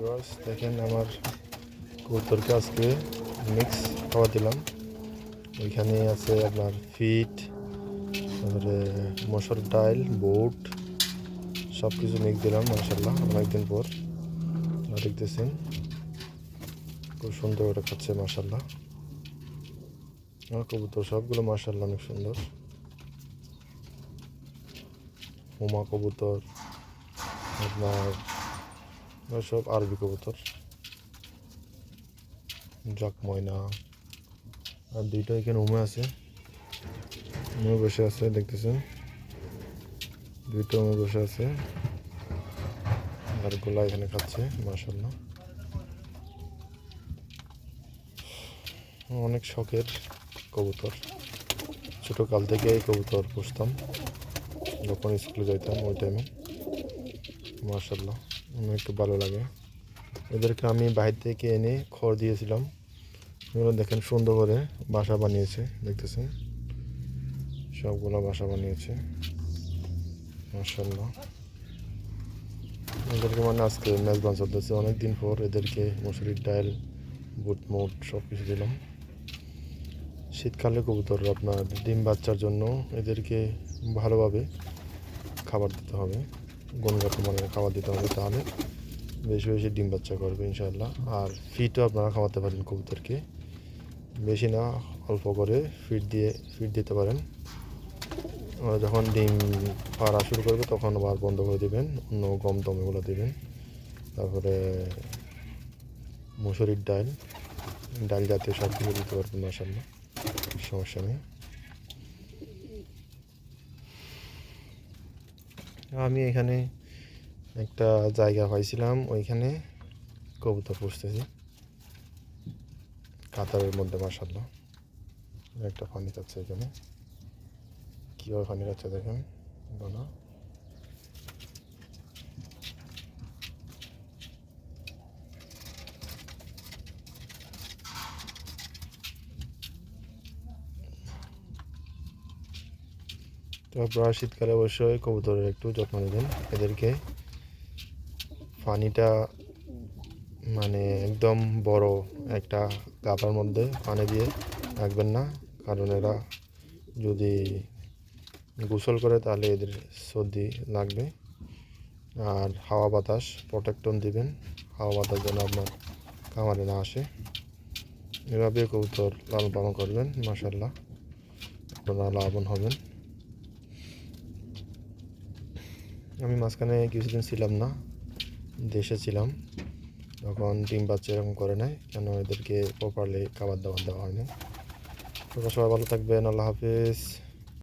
Viewers দেখেন আমার কবুতরকে আজকে মিক্স খাওয়া দিলাম। ওইখানে আছে আপনার ফিট তারপরে মসুর ডাল বুট সব কিছু মিক্স দিলাম মাসাল্লাহ অনেকদিন পর। দেখতেছেন, খুব সুন্দর করে খাচ্ছে মাসাল্লাহ আমার কবুতর সবগুলো মাসাল্লাহ অনেক সুন্দর। হুমা কবুতর, আপনার সব আরবি কবুতর। জাক ময়না। আর দুইটা এখানে উমে আছে। উমে বসে আছে, দেখতেছেন? দুইটা উমে বসে আছে। আর গোলা এখানে খাচ্ছে মাসাল্লাহ অনেক শখের কবুতর। ছোটো কাল থেকে এই কবুতর পুষতাম। যখন স্কুলে যাইতাম ওই টাইমে মার্শাল্লাহ আমার একটু ভালো লাগে। এদেরকে আমি বাইরে থেকে এনে খড় দিয়েছিলাম। এগুলো দেখেন সুন্দর করে বাসা বানিয়েছে, দেখতেছেন? সবগুলো বাসা বানিয়েছে। মার্শাল্লাহ এদেরকে মানে আজকে মেজবান চলতেছে অনেকদিন পর এদেরকে মুসুরির ডাল, বুট মুট সব কিছু দিলাম। শীতকালে কবুতর আপনার ডিম বাচ্চার জন্য এদেরকে ভালোভাবে খাবার দিতে হবে। গুণগত মানের খাবার দিতে হবে, তাহলে বেশি বেশি ডিম বাচ্চা করবে ইনশাল্লাহ আর ফিটও আপনারা খাওয়াতে পারেন কবুতরকে। বেশি না, অল্প করে ফিট দিয়ে, ফিট দিতে পারেন। যখন ডিম পাড়া শুরু করবে, তখন আবার বন্ধ করে দেবেন, অন্য গম টম এগুলো দেবেন। তারপরে মুসুরির ডাল ডাল জাতীয় সব কিছু দিতে পারবেন মাসাল্লাহ সমস্যা নেই। আমি এখানে একটা জায়গা পাইছিলাম, ওইখানে কবুতর পুষতেছি। কাতারের মধ্যে মাসাল্লাহ একটা পানি যাচ্ছে এখানে। কীভাবে পানি যাচ্ছে দেখেন? বলো। তো আপনারা শীতকালে অবশ্যই কবুতরের একটু যত্ন নেবেন। এদেরকে পানিটা মানে একদম বড় একটা গাতার মধ্যে পানি দিয়ে রাখবেন না, কারণ এরা যদি গোসল করে তাহলে এদের সর্দি লাগবে। আর হাওয়া বাতাস প্রোটেক্টন দিবেন, হাওয়া বাতাস যেন আপনার কামারে না আসে। এভাবে কবুতর লালন পালন করবেন মাসাল্লাহ আপনারা লাভবান হবেন। আমি মাঝখানে কিছুদিন ছিলাম না, দেশে ছিলাম। তখন ডিম বাচ্চা এরকম করে নাই, কেন এদেরকে প্রপারলি খাবার দাবার দেওয়া হয় না তোমরা সবাই ভালো থাকবেন, আল্লাহ হাফিজ।